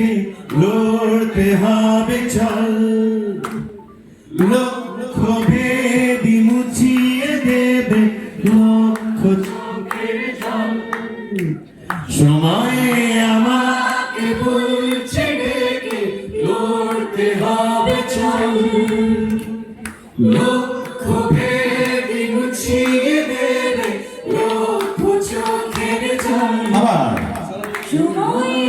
রেখে লড়তে হবে চল। লক্ষ্য ভেদি মুছিয়ে দেবে লক্ষ্য চোখের জল। সময়ে আমাকে বলছে ডেকে লড়তে হবে চল। লক্ষ্য ভেদি মুছিয়ে দেবে লক্ষ্য চোখের জল। আবার সময়ে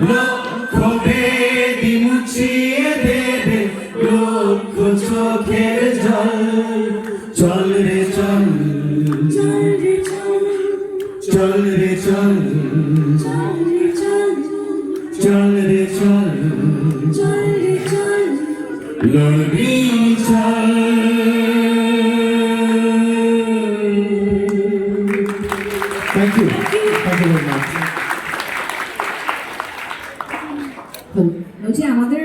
লক্ষ্য বেদি মুছিয়ে দেবে লক্ষ্য চোখের জল। চল রে চল। চল রে চল। চল রে চল। লড়বি চল। Thank you thank you very much বলছি আমাদের